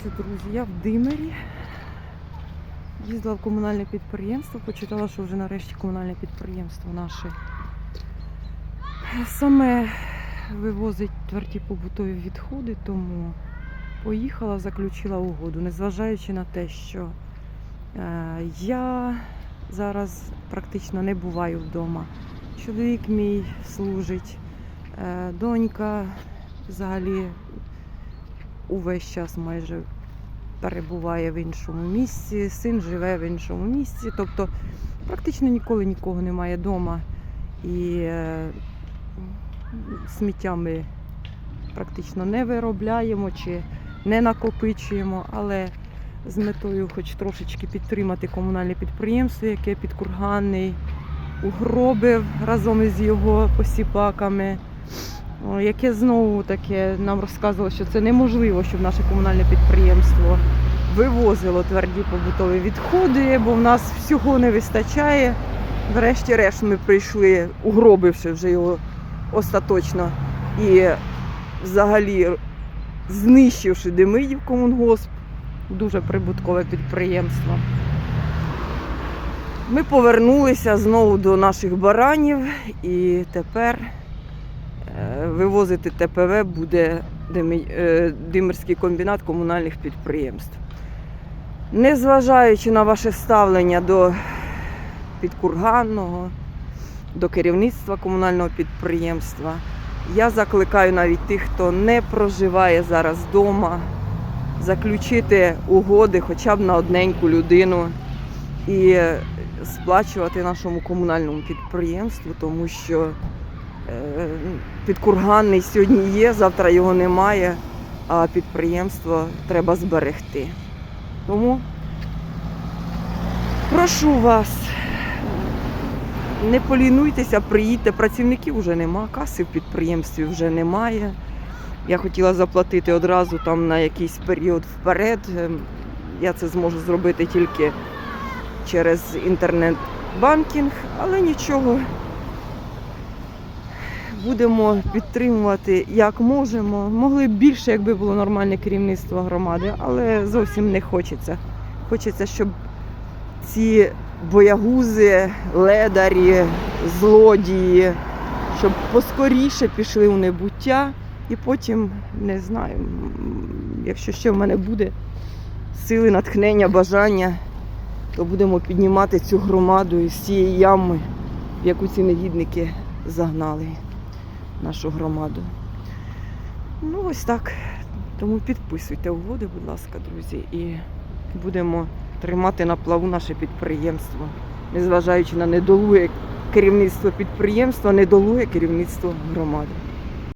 що, друзі, я в Димері. Їздила в комунальне підприємство, почитала, що вже нарешті комунальне підприємство наше саме вивозить тверді побутові відходи, тому поїхала, заключила угоду, незважаючи на те, що е, я зараз практично не буваю вдома. Чоловік мій служить, е, донька взагалі увесь час майже перебуває в іншому місці, син живе в іншому місці. Тобто практично ніколи нікого немає вдома. І е, сміття ми практично не виробляємо чи не накопичуємо, але з метою хоч трошечки підтримати комунальне підприємство, яке підкурганний угробив разом із його посіпаками. Яке знову таке нам розказувало, що це неможливо, щоб наше комунальне підприємство вивозило тверді побутові відходи, бо в нас всього не вистачає. Врешті-решт ми прийшли, угробивши вже його остаточно і взагалі знищивши Демидів комунгосп, дуже прибуткове підприємство. Ми повернулися знову до наших баранів і тепер вивозити ТПВ буде е, Димирський комбінат комунальних підприємств. Незважаючи на ваше ставлення до підкурганного, до керівництва комунального підприємства, я закликаю навіть тих, хто не проживає зараз вдома, заключити угоди хоча б на одненьку людину і сплачувати нашому комунальному підприємству, тому що е, підкурганний сьогодні є, завтра його немає, а підприємство треба зберегти. Тому прошу вас, не полінуйтеся, приїдьте. Працівників вже нема, каси в підприємстві вже немає. Я хотіла заплатити одразу там на якийсь період вперед. Ем, Я це зможу зробити тільки через інтернет-банкінг, але нічого. Будемо підтримувати як можемо. Могли б більше, якби було нормальне керівництво громади, але зовсім не хочеться. Хочеться, щоб ці боягузи, ледарі, злодії, щоб поскоріше пішли у небуття, і потім не знаю, якщо ще в мене буде сили, натхнення, бажання, то будемо піднімати цю громаду із цієї ями, в яку ці негідники загнали нашу громаду. Ну, ось так. Тому підписуйте угоди, будь ласка, друзі, і будемо тримати на плаву наше підприємство, незважаючи на недолуге керівництво підприємства, недолуге керівництво громади.